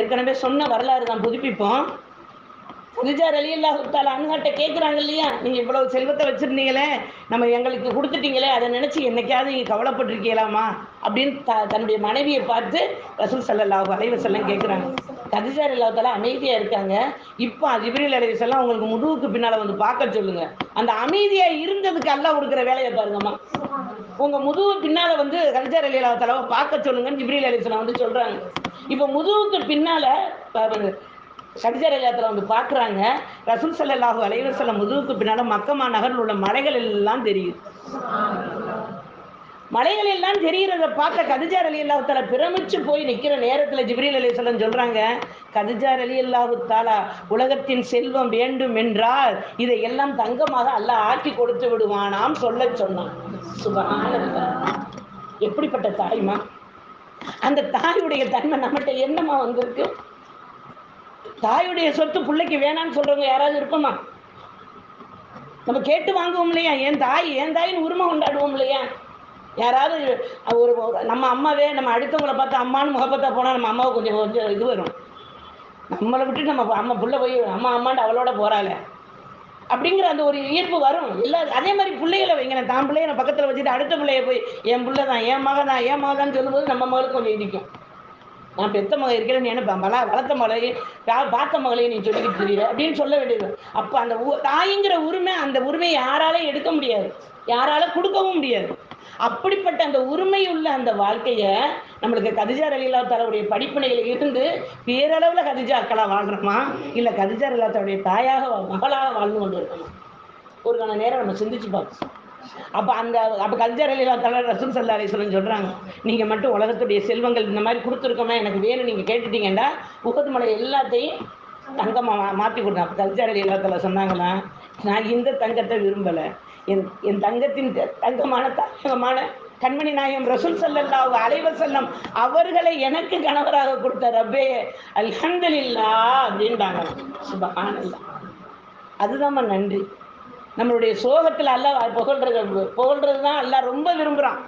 ஏற்கனவே சொன்ன வரலாறு தான் புதுப்பிப்போம். புதுஜா அலி அல்லாஹால அன்காட்ட கேட்குறாங்க இல்லையா? நீங்கள் இவ்வளவு செல்வத்தை வச்சுருந்தீங்களே நம்ம எங்களுக்கு கொடுத்துட்டீங்களே அதை நினச்சி என்னைக்காவது நீங்கள் கவலைப்பட்டிருக்கீங்களாமா அப்படின்னு த தன்னுடைய மனைவியை பார்த்து ரசூல் சல்லாஹூ அலைவசல்லாம் கேட்குறாங்க கதிஜா அல்லாத்தால அமைதியாக இருக்காங்க. இப்போ அதிபரில் அலைவசல்லாம் உங்களுக்கு முதுகுக்கு பின்னால் வந்து பார்க்க சொல்லுங்க. அந்த அமைதியாக இருந்ததுக்கு அல்லா கொடுக்குற வேலையை பாருங்கம்மா. உங்க முதுகு பின்னால வந்து கல்ஜர் அலி அல்லாத்தால பார்க்க சொல்லுங்கன்னு ஜிப்ரீல் அலிஸ்லாம் வந்து சொல்றாங்க. இப்போ முதுகுக்கு பின்னால கடிஜர் அலியாத்தில் வந்து பார்க்குறாங்க ரசூல் சல்லாஹூ செல்ல முதுகுக்கு பின்னால மக்கமா நகரில் உள்ள மலைகள் எல்லாம் தெரியுது. மலைகள் எல்லாம் தெரிகிறத பார்த்த கதிஜார் அலி அல்லாஹால பிரமிச்சு போய் நிற்கிற நேரத்தில் ஜிப்ரீல் அலி சொல்லம் சொல்கிறாங்க கதிஜார் அலி அல்லாஹாலா உலகத்தின் செல்வம் வேண்டும் என்றால் இதை எல்லாம் தங்கமாக அல்லாஹ் ஆக்கி கொடுத்து விடுவானாம் சொல்ல சொன்னான். சுபகான எப்படிப்பட்ட தாய்மா? அந்த தாயுடைய தன்மை நம்மகிட்ட என்னமா வந்திருக்கு? தாயுடைய சொத்து பிள்ளைக்கு வேணான்னு சொல்றவங்க யாராவது இருப்போமா நம்ம கேட்டு வாங்குவோம் இல்லையா? என் தாய் என் தாயின்னு உரிமை கொண்டாடுவோம் இல்லையா? யாராவது ஒரு நம்ம அம்மாவே நம்ம அடுத்தவங்களை பார்த்து அம்மானு முகப்பத்தா போனால் நம்ம அம்மாவுக்கு கொஞ்சம் கொஞ்சம் இது வரும். நம்மளை விட்டு நம்ம அம்மா புள்ள போய் அம்மா அம்மாண்டு அவளோட போகிறாள அப்படிங்கிற அந்த ஒரு ஈர்ப்பு வரும். எல்லா அதே மாதிரி பிள்ளைகளை வைங்க. நான் தான் பிள்ளைய நான் பக்கத்தில் வச்சுட்டு அடுத்த பிள்ளைய போய் என் பிள்ளை தான் என் மகன் தான் என் மகன் சொல்லும்போது நம்ம மகளுக்கு கொஞ்சம் இடிக்கும் நான் பெத்த மகன் இருக்கிறேன்னு நினைப்பேன் பல வளர்த்த மகளையும் பார்த்த மகளையும் நீ சொல்லிக்கிட்டு தெரியல அப்படின்னு சொல்ல வேண்டியது. அப்போ அந்த தாய்ங்கிற உரிமை அந்த உரிமையை யாராலையும் எடுக்க முடியாது. யாரால கொடுக்கவும் முடியாது. அப்படிப்பட்ட அந்த உரிமை உள்ள அந்த வாழ்க்கையை நம்மளுக்கு கதிஜா அலிலா தலவுடைய படிப்பினைகள் இருந்து பேரளவில் கதிஜா அக்களாக வாழ்கிறோமா இல்லை கதிஜா அலிலா தலவுடைய தாயாக மகளாக வாழ்ந்து கொண்டு இருக்கோமா ஒரு கண நேரம் நம்ம சிந்திச்சு பார்ப்போம். அப்போ அந்த அப்போ கல்ஜர் அலிலா தலை ரசூல் சல்லா அலிஸ்வலம் சொல்கிறாங்க நீங்கள் மட்டும் உலகத்துடைய செல்வங்கள் இந்த மாதிரி கொடுத்துருக்கோமே எனக்கு வேணும் நீங்கள் கேட்டுட்டீங்கன்னா உகது மலை எல்லாத்தையும் தங்கமாக மாற்றி கொடுத்தேன் அப்போ கல்ஜர் அலி தலை சொன்னாங்களா நான் இந்த தங்கத்தை விரும்பலை. என் என் தங்கத்தின் தங்கமான தங்கமான கண்மணி நாயம் ரசூல் சல்லல்லா அலைவர் செல்லம் அவர்களை எனக்கு கணவராக கொடுத்த ரப்பே அல்ஹந்தலில்லா அப்படின்றாங்க சுபகானல்லா அதுதான் நன்றி. நம்மளுடைய சோகத்தில் அல்ல புகழ்றது புகழ்றது தான் அல்ல ரொம்ப விரும்புகிறான்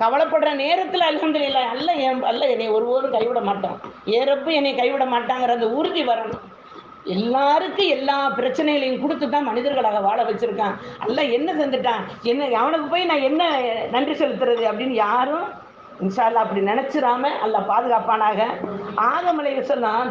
கவலைப்படுற நேரத்தில் அலமதுல்லா அல்ல என் அல்ல என்னை ஒருபோதும் கைவிட மாட்டான். ஏறப்பு என்னை கைவிட மாட்டாங்கிற அந்த உறுதி வரணும். எல்லாருக்கும் எல்லா பிரச்சனைகளையும் கொடுத்து தான் மனிதர்களாக வாழ வச்சிருக்கான். அல்ல என்ன செஞ்சுட்டான்? என்ன அவனுக்கு போய் நான் என்ன நன்றி செலுத்துறது அப்படின்னு யாரும் இன்ஷால்லா அப்படி நினச்சிடாம அல்ல பாதுகாப்பானாக. ஆகமலை சொன்னான்